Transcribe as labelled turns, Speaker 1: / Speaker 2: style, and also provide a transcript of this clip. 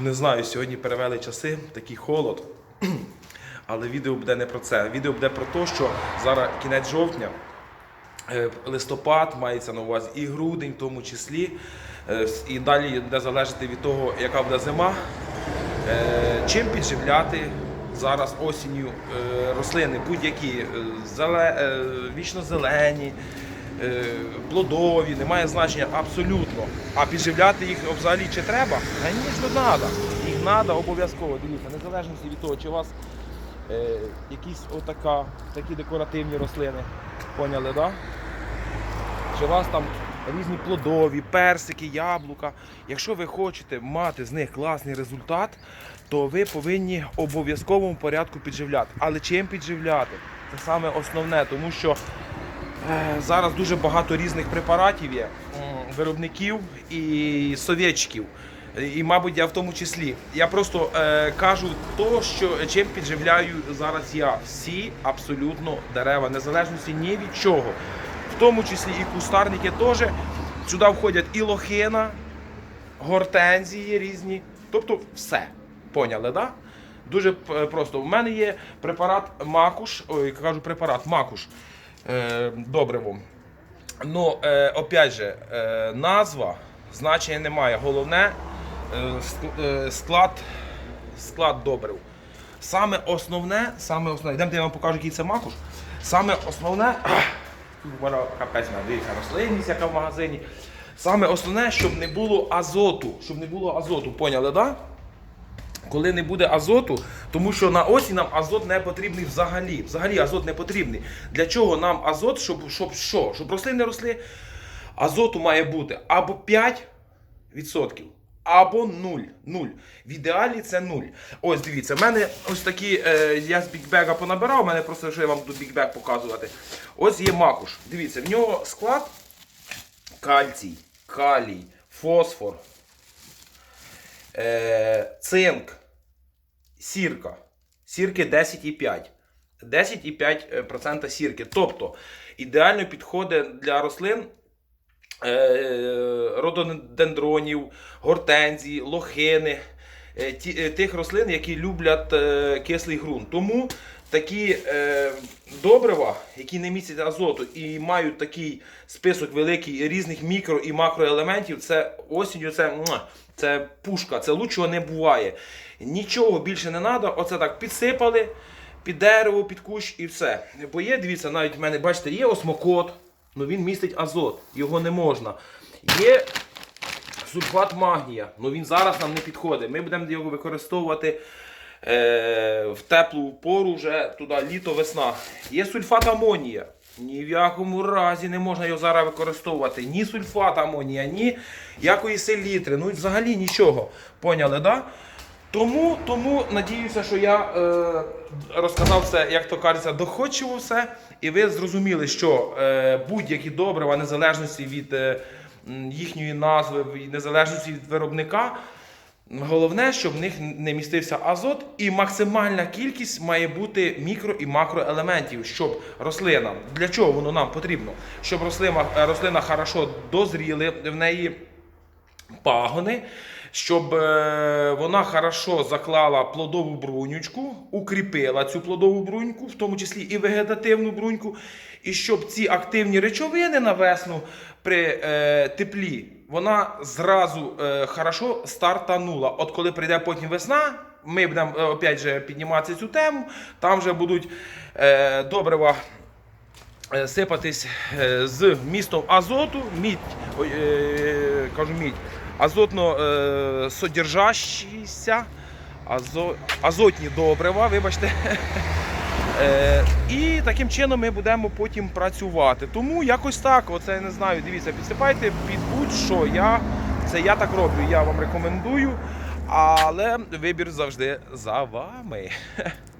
Speaker 1: Не знаю, сьогодні перевели часи, такий холод. Але відео буде не про це. Відео буде про те, що зараз кінець жовтня, е, листопад мається на увазі і грудень, в тому числі. Е, І далі буде залежати від того, яка буде зима. Е, Чим підживляти зараз осінню рослини, будь-які зеле, вічно-зелені, е, плодові, немає значення абсолютно. А підживляти їх взагалі чи треба? Звісно, треба. Їх треба обов'язково. Дивіться, незалежно від того, чи у вас е, якісь отака, такі декоративні рослини. Поняли? Да? Чи у вас там різні плодові, персики, яблука. Якщо ви хочете мати з них класний результат, то ви повинні в обов'язковому порядку підживляти. Але чим підживляти? Це саме основне, тому що е, зараз дуже багато різних препаратів є, виробників і совєтчиків. І, мабуть, я в тому числі. Я просто е, кажу то, що чим підживляю зараз я. Всі абсолютно дерева, незалежності ні від чого. В тому числі і кустарники теж. Сюди входять і лохина, гортензії різні. Тобто все. Поняли, так? Да? Дуже е, просто. У мене є препарат макуш, ой, кажу препарат макуш е, добривом. Ну, е, опять же, е, назва значення немає. Головне е, е, склад, склад добрив. Саме основне, саме основне, йдемте я вам покажу, який це макуш. Саме основне, капець дивіться, рослинність, яка в магазині. Саме основне, щоб не було азоту. Щоб не було азоту, поняли, так? Да? Коли не буде азоту, тому що на осінь нам азот не потрібний взагалі. Взагалі азот не потрібний. Для чого нам азот, щоб, щоб що? Щоб рослини росли, азоту має бути або 5%, або 0. 0. В ідеалі це 0. Ось дивіться, в мене ось такі, е, я з бікбега понабирав, у мене просто вже вам тут бікбег показувати. Ось є макуш. Дивіться, в нього склад кальцій, калій, фосфор, е, цинк, сірка. Сірки 10,5. 10,5% сірки. Тобто ідеально підходить для рослин е, рододендронів, гортензій, лохини, е, е, тих рослин, які люблять е, кислий ґрунт. Тому такі е, добрива, які не містять азоту і мають такий список великий різних мікро і макроелементів, це осінню це, це пушка, це лучшого не буває. Нічого більше не треба. Оце так підсипали під дерево, під кущ і все. Бо є, дивіться, навіть в мене, бачите, є осмокот, але він містить азот, його не можна. Є сульфат магнія, але він зараз нам не підходить. Ми будемо його використовувати в теплу пору, вже туди літо, весна. Є сульфат амонія. Ні в якому разі не можна його зараз використовувати. Ні сульфат амонія, ні якої селітри, ну взагалі нічого. Поняли, да? Тому, тому надіюся, що я е, розказав все, як то кажеться, доходчиво все. І ви зрозуміли, що е, будь-які добрива, незалежності від е, їхньої назви, незалежності від виробника. Головне, щоб в них не містився азот, і максимальна кількість має бути мікро і макроелементів, щоб рослина для чого воно нам потрібно? Щоб рослина, е, рослина хорошо дозріли, в неї пагони, щоб е, вона хорошо заклала плодову брунючку, укріпила цю плодову бруньку, в тому числі і вегетативну бруньку, і щоб ці активні речовини на весну при е, теплі вона зразу е, хорошо стартанула. От коли прийде потім весна, ми будемо е, опять же піднімати цю тему, там вже будуть е, добрива е, сипатись е, з містом азоту, мідь, е, кажу мідь, азотно е, содержащіся, азо, азотні добрива, вибачте. Е, і таким чином ми будемо потім працювати. Тому якось так, оце я не знаю, дивіться, підсипайте під будь-що. Я, це я так роблю, я вам рекомендую. Але вибір завжди за вами.